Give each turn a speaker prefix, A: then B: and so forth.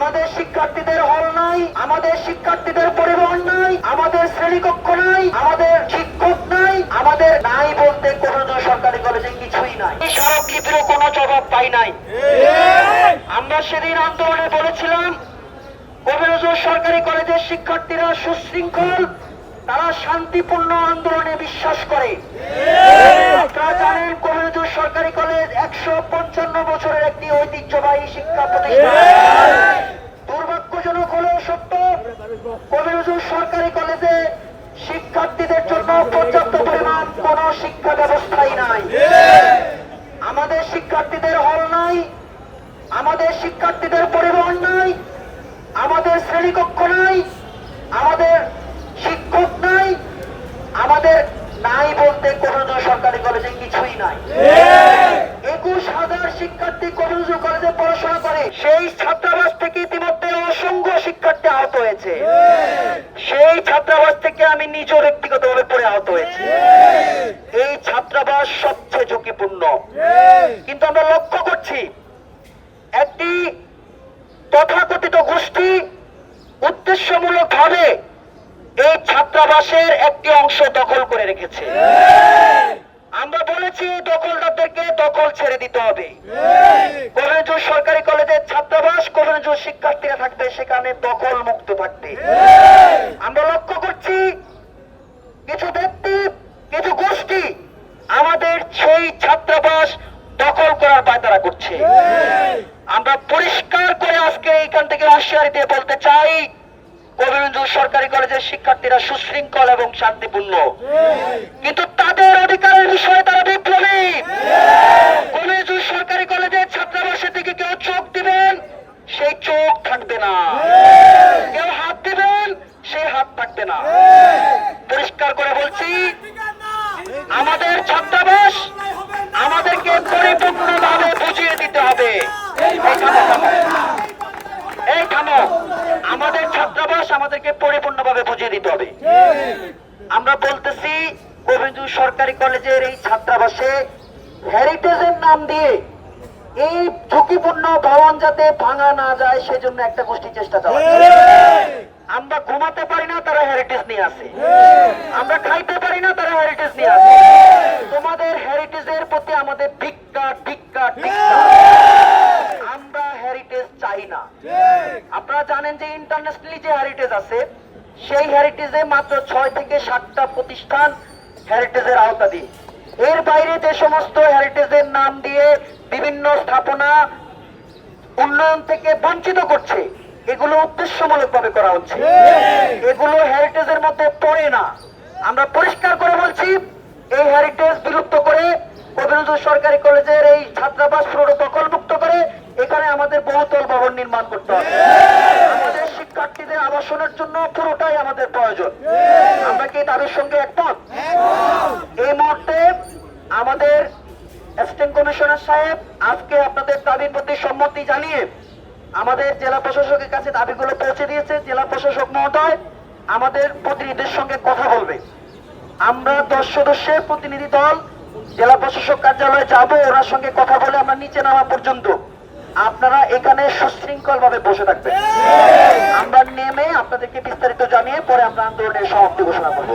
A: আমাদের শিক্ষার্থীদের হল নাই, আমাদের শিক্ষার্থীদের পরিবহন নাই, আমাদের শ্রেণীকক্ষ নাই, আমাদের শিক্ষক নাই, আমাদের নাই বলতে কোনো সরকারি কলেজে কিছুই নাই। এই স্মারকলিপিরও কোনো জবাব পাই নাই। আমরা সেদিন আন্দোলনে বলেছিলাম কবিরজোর সরকারি কলেজের শিক্ষার্থীরা সুশৃঙ্খল, তারা শান্তিপূর্ণ আন্দোলনে বিশ্বাস করে। আপনারা সরকারি কলেজ একশো পঞ্চান্ন বছরের একটি ঐতিহ্যবাহী শিক্ষা প্রতিষ্ঠান দুর্ভাগ্যজনক হলেও সত্য কবিরজোর সরকারি কলেজে শিক্ষার্থীদের জন্য পর্যাপ্ত পরিমাণ কোন শিক্ষা ব্যবস্থাই নাই। আমাদের শিক্ষার্থীদের হল নাই, আমাদের শিক্ষার্থীদের পরিবহন নাই, আমাদের শ্রেণীকক্ষ নাই, আমাদের শিক্ষক নাই, আমাদের নাই বলতে কোনো সরকারি কলেজে কিছুই নাই। একুশ হাজার শিক্ষার্থী কবিরজ কলেজে পড়াশোনা করে, সেই ছাত্রাবাস থেকে ইতিমধ্যে অসংখ্য শিক্ষার্থী আহত হয়েছে। সেই ছাত্রাবাস থেকে আমি নিজেও ব্যক্তিগতভাবে পড়ে আহত হয়েছি। এই ছাত্রাবাস সবচেয়ে ঝুঁকিপূর্ণ। কিন্তু আমরা লক্ষ্য করছি একটি তথাকথিত গোষ্ঠী উদ্দেশ্যমূলক ভাবে এই ছাত্রাবাসের একটি অংশ দখল করে রেখেছে। আমরা বলেছি দখলদারদেরকে দখল ছেড়ে দিতে হবে কবিরজোর সরকারি কলেজের ছাত্রাবাস কবিরজোর শিক্ষার্থীরা থাকবে সেখানে দখল মুক্ত থাকবে আমরা লক্ষ্য করছি কিছু ব্যক্তি কিছু গোষ্ঠী আমাদের সেই ছাত্রাবাস দখল করার পায়তারা করছে আমরা পরিষ্কার করে আজকে এইখান থেকে হুঁশিয়ারি দিয়ে বলতে চাই কবিরঞ্জ সরকারি কলেজের শিক্ষার্থীরা সুশৃঙ্খল এবং শান্তিপূর্ণ। কিন্তু তাদের অধিকারের বিষয়ে তারা বিপ্লবী। কবিরঞ্জ সরকারি কলেজের ছাত্রাবাসের দিকে কেউ চোখ দিবেন, সেই চোখ থাকবে না। কেউ হাত দিবেন, সেই হাত থাকবে না। পরিষ্কার করে বলছি, আমাদের ছাত্রাবাস আমাদেরকে পরিপূর্ণভাবে বুঝিয়ে দিতে হবে এই থামো, থামো। এই থামো আমাদের ছাত্রাবাস আমাদেরকে পরিপূর্ণভাবে বুঝিয়ে দিতে হবে আমরা বলতেছি গোবিন্দু সরকারি কলেজের এই ছাত্রাবাসে হেরিটেজের নাম দিয়ে এই ঝুঁকিপূর্ণ ভবন যাতে ভাঙা না যায় সেজন্য একটা গোষ্ঠী চেষ্টা চালাচ্ছে। আমরা ঘুমাতে পারি না তারা হেরিটেজ নিয়ে আসে। আমরা খাইতে পারি না তারা হেরিটেজ নিয়ে আসে। তোমাদের হেরিটেজের প্রতি আমাদের ভিক্ষা ভিক্ষা ভিক্ষা আমরা হেরিটেজ চাই না। আপনারা জানেন যে ইন্টারন্যাশনালি যে হেরিটেজ আছে সেই হেরিটেজে মাত্র ছয় থেকে সাতটা প্রতিষ্ঠান হেরিটেজের আওতাধীন। এর বাইরে যে সমস্ত হেরিটেজের নাম দিয়ে বিভিন্ন স্থাপনা উন্নয়ন থেকে বঞ্চিত করছে এগুলো উদ্দেশ্যমূলক ভাবে করা হচ্ছে। এগুলো হেরিটেজের মধ্যে পড়ে না। আমরা পরিষ্কার করে বলছি এই হেরিটেজ বিলুপ্ত করে কবিরজ সরকারি কলেজের এই ছাত্রাবাস পুরো দখল মুক্ত করে এখানে আমাদের বহুতল ভবন নির্মাণ করতে হবে। শিক্ষার্থীদের জন্য পুরোটাই আমাদের প্রয়োজন। আমরা কি তাদের সঙ্গে একমত? এই মুহূর্তে আমাদের অ্যাসিস্ট্যান্ট কমিশনার সাহেব আজকে আপনাদের দাবির প্রতি সম্মতি জানিয়ে আমাদের জেলা প্রশাসকের কাছে দাবিগুলো পৌঁছে দিয়েছে। জেলা প্রশাসক মহোদয় আমাদের প্রতিনিধির সঙ্গে কথা বলবে। আমরা দশ সদস্যের প্রতিনিধি দল জেলা প্রশাসক কার্যালয়ে যাব ওনার সঙ্গে কথা বলে আমরা নিচে নামা পর্যন্ত। আপনারা এখানে সুশৃঙ্খল ভাবে বসে থাকবেন। আমরা নেমে আপনাদেরকে বিস্তারিত জানিয়ে পরে আমরা আন্দোলনের সমাপ্তি ঘোষণা করব।